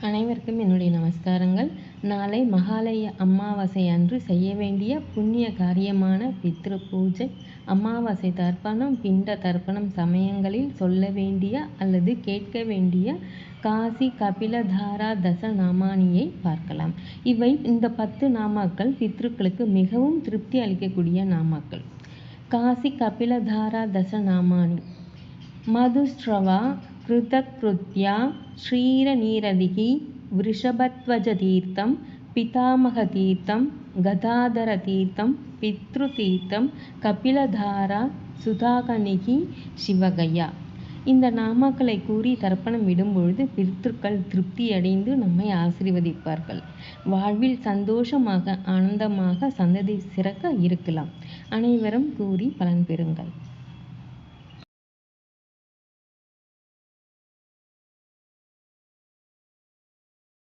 அனைவருக்கும் என்னுடைய நமஸ்காரங்கள். நாளை மகாலய அமாவாசை அன்று செய்ய வேண்டிய புண்ணிய காரியமான பித்ரு பூஜை. அமாவாசை தர்ப்பணம் பிண்ட தர்ப்பணம் சமயங்களில் சொல்ல வேண்டிய அல்லது கேட்க வேண்டிய காசி கபிலதாரா தச நாமானியை பார்க்கலாம். இவை இந்த பத்து நாமாக்கள் பித்ருக்களுக்கு மிகவும் திருப்தி அளிக்கக்கூடிய நாமாக்கள். காசி கபிலதாரா தச நாமானி மதுஸ்ரவா கிருதக்ருத்யா ஸ்ரீரநீரதிகி वृषभध्वजतीर्थं पितामहतीर्थं गदाधरतीर्थं பித்ருதீர்த்தம் கபிலதாரா சுதாகனிகி சிவகயா இந்த நாமாக்களை கூறி தர்ப்பணம் விடும்பொழுது பித்ருக்கள் திருப்தியடைந்து நம்மை ஆசீர்வதிப்பார்கள் வாழ்வில் சந்தோஷமாக ஆனந்தமாக சந்ததி சிறக்க இருக்கலாம் அனைவரும் கூறி பலன் பெறுங்கள்